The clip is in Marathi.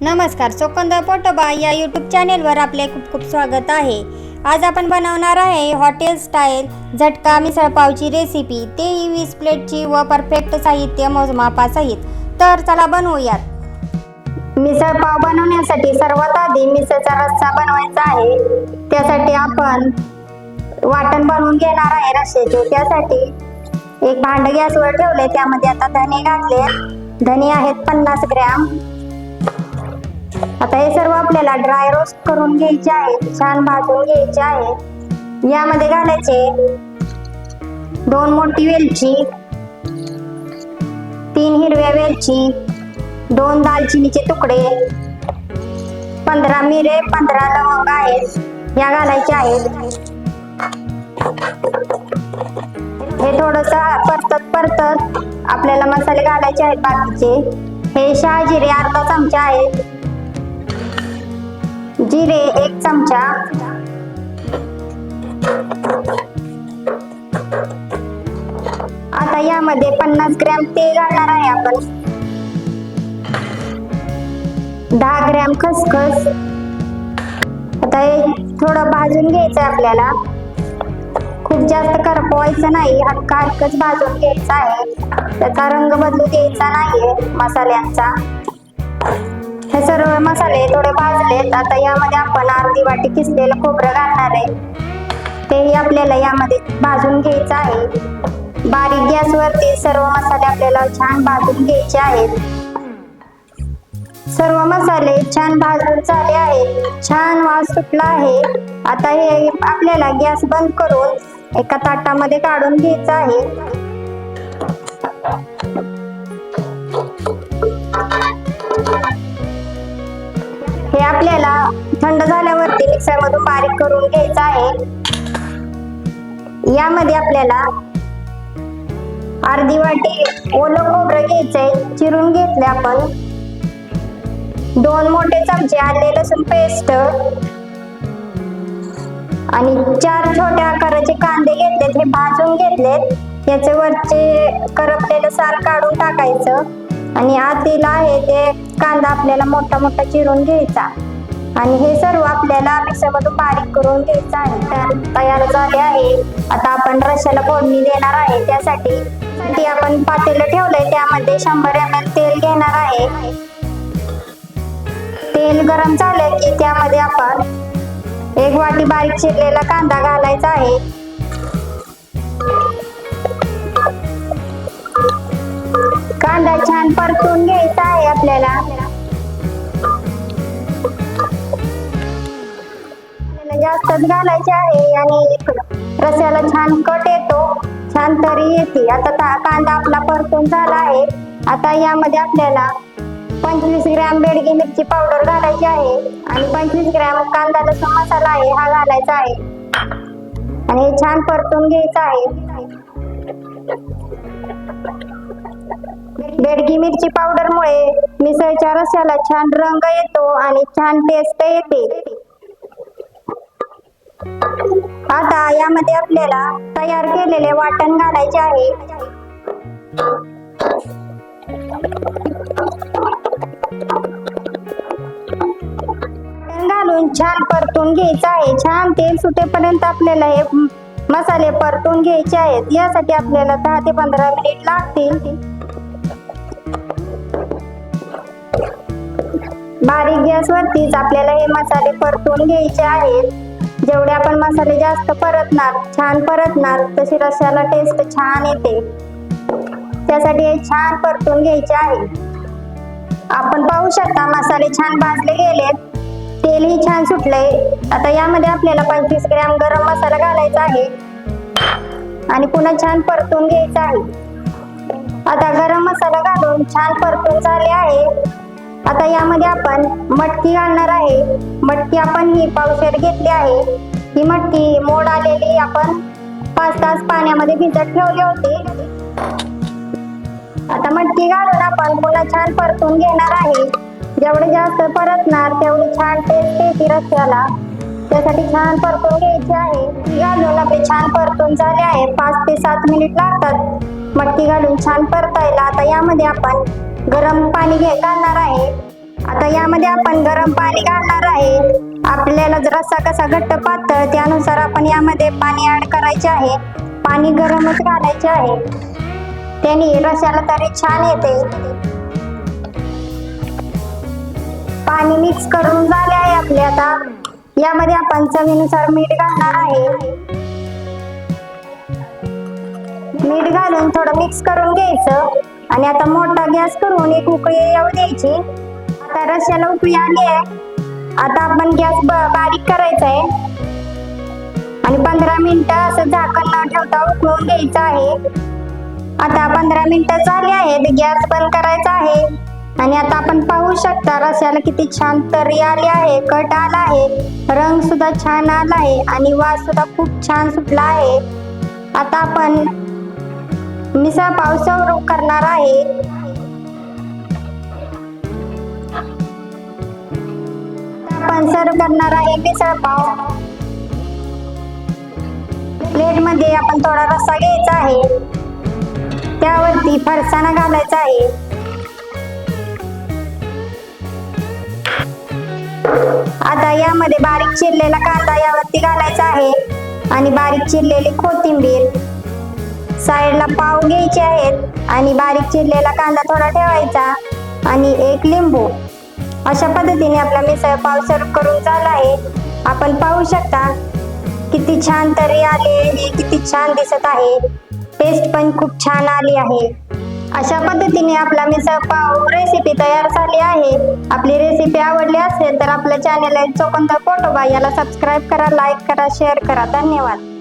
नमस्कार चोकंद पोटोबा या यूट्यूब चॅनेलवर आपले खूप खूप स्वागत आहे. आज आपण बनवणार आहे हॉटेल स्टाईल झटका मिसळपावची रेसिपी तेही वीस प्लेटची व परफेक्ट साहित्य मोजमापासहित. तर चला बनवूयात. मिसळपाव बनवण्यासाठी सर्वात आधी मिसळचा रस्सा बनवायचा आहे. त्यासाठी आपण वाटण बनवून घेणार आहे रस्स्याचे त्यासाठी एक भांड गॅसवर ठेवले त्यामध्ये आता धने घातले. धने आहेत पन्नास ग्रॅम. आता हे सर्व आपल्याला ड्राय रोस्ट करून घ्यायचे आहे छान भाजून घ्यायचे आहे यामध्ये घालायचे दोन मोठी वेलची तीन हिरव्या वेलची दोन दालचिनीचे तुकडे पंधरा मिरे पंधरा लवंग आहेत या घालायच्या आहेत. हे थोडस परतत परतत आपल्याला मसाले घालायचे आहेत बाकीचे. हे शहाजिरे अर्धा चमचा आहेत. जिरे एक चमचा. आता यामध्ये पन्नास ग्रॅम तेल घालणार आहे आपण. दहा ग्रॅम खसखस. आता हे थोडं भाजून घ्यायचं आहे आपल्याला. खूप जास्त करपवायचं नाही हक्का हक्कच भाजून घ्यायचा आहे. त्याचा रंग बदलू द्यायचा नाहीये मसाल्यांचा. सर्व मसाले थोडे भाजलेत. आता यामध्ये आपण अर्धी वाटी किसलेलं खोबरं घालणार आहे. तेही आपल्याला यामध्ये भाजून घ्यायचं आहे. बारीक गॅसवरती सर्व मसाले आपल्याला छान भाजून घ्यायचे आहेत. सर्व मसाले छान भाजून झाले आहेत. छान वास सुटला आहे. आता हे आपल्याला गॅस बंद करून एका ताटामध्ये काढून घ्यायचं आहे. बारीक करून घ्यायचं आहे. यामध्ये आपल्याला अर्धी वाटी ओलं खोबरं घ्यायचंय चिरून घेतले आपण. दोन मोठे चमचे आले लसूण पेस्ट आणि चार छोट्या आकाराचे कांदे घेतलेत हे भाजून घेतलेत. याचे वरचे करपलेलं सार काढून टाकायचं. आणि आतील आहे ते कांदा आपल्याला मोठा मोठा चिरून घ्यायचा. आणि हे सर्व आपल्याला मिक्सरमधून बारीक करून घ्यायचं आहे. तर तयार झाले आहे. आता आपण रश्याला फोडणी देणार आहे. त्यासाठी ती आपण पातेलं ठेवलंय त्यामध्ये शंभर एम एल तेल घेणार आहे. तेल गरम झालं की त्यामध्ये आपण एक वाटी बारीक चिरलेला कांदा घालायचा आहे. कांदा छान परतून घ्यायचा आहे आपल्याला. जास्तच घालायचे आहे आणि रस्याला छान कट येतो. छान तरी येते. आता ता- कांदा आपला परतून झाला आहे. आता यामध्ये आपल्याला पंचवीस ग्रॅम बेडगी मिरची पावडर घालायची आहे. आणि पंचवीस ग्रॅम कांदा लसूण मसाला आहे हा घालायचा आहे. आणि हे छान परतून घ्यायचं आहे. बेडगी मिरची पावडर मुळे मिसळच्या रस्याला छान रंग येतो आणि छान टेस्ट येते. आता यामध्ये आपल्याला तयार केलेले वाटण घालायचे आहे. घालून छान परतून घ्यायचं आहे. छान तेल सुटेपर्यंत आपल्याला हे मसाले परतून घ्यायचे आहेत. यासाठी आपल्याला दहा ते पंधरा मिनिट लागतील. बारीक गॅसवरतीच आपल्याला हे मसाले परतून घ्यायचे आहेत. जेवढे आपण मसाले जास्त परतणार छान परतणार तशी रस्याला टेस्ट छान येते. त्यासाठी हे छान परतून घ्यायचे आहे. आपण पाहू शकता मसाले छान भाजले गेले. तेलही छान सुटलंय. आता यामध्ये आपल्याला पंचवीस ग्रॅम गरम मसाला घालायचा आहे. आणि पुन्हा छान परतून घ्यायचा आहे. आता गरम मसाला घालून छान परतून झाले आहे. आता यामध्ये आपण मटकी घालणार आहे. मटकी आपण ही पावशेर घेतली आहे. ही मटकी मोड आलेली आपण पाच तास पाण्यामध्ये भिजत ठेवली होती. आता मटकी घालून आपण पुन्हा छान परतून घेणार आहे. जेवढे जास्त परतणार तेवढी छान टेस्ट येते रस्त्याला. त्यासाठी छान परतून घ्यायची आहे. ती घालून आपले छान परतून झाले आहे. पाच ते सात मिनिट लागतात मटकी घालून छान परतायला. आता यामध्ये आपण गरम पाणी घे घालणार आहे. आता यामध्ये आपण गरम पाणी घालणार आहे. आपल्याला जर रस्सा कसा घट्ट पातळ त्यानुसार आपण यामध्ये पाणी ऍड करायचे आहे. पाणी गरमच घालायचे आहे. त्याने रस्याला तरी छान येते. पाणी मिक्स करून झाले आहे आपले आता. यामध्ये आपण चवीनुसार मीठ घालणार आहे. मीठ घालून थोडं मिक्स करून घ्यायचं. आणि आता मोठा गॅस करून एक उकळी येऊ द्यायची. आता रश्याला उकळी आली आहे. आता आपण गॅस बारीक करायचा आहे आणि पंधरा मिनिटं असं झाकण न ठेवता उकळून घ्यायचं आहे. आता पंधरा मिनिटं झाली आहेत. गॅस बंद करायचा आहे. आणि आता आपण पाहू शकता रस्याला किती छान तरी आली आहे. कट आला आहे. रंग सुद्धा छान आला आहे. आणि वास सुद्धा खूप छान सुटला आहे. आता आपण मिसळ पावसावर सर्व करणार आहे. आपण सर्व करणार आहे मिसळ पाव. प्लेटमध्ये आपण थोडा रस्सा घ्यायचा आहे. त्यावरती फरसाणा घालायचा आहे. आता यामध्ये बारीक चिरलेला कांदा यावरती घालायचा आहे. आणि बारीक चिरलेली कोथिंबीर. साईडला पाव घ्यायचे आहेत आणि बारीक चिरलेला कांदा थोडा ठेवायचा आणि एक लिंबू. अशा पद्धतीने आपला मिसळ पाव सर्व करून झाला आहे. आपण पाहू शकता किती छान तरी आले हे किती छान दिसत आहे. टेस्ट पण खूप छान आली आहे. अशा पद्धतीने आपला मिसळ पाव रेसिपी तयार झाली आहे. आपली रेसिपी आवडली असेल तर आपल्या चॅनल चोकंदर पोटोबा याला सबस्क्राईब करा लाईक करा शेअर करा. धन्यवाद.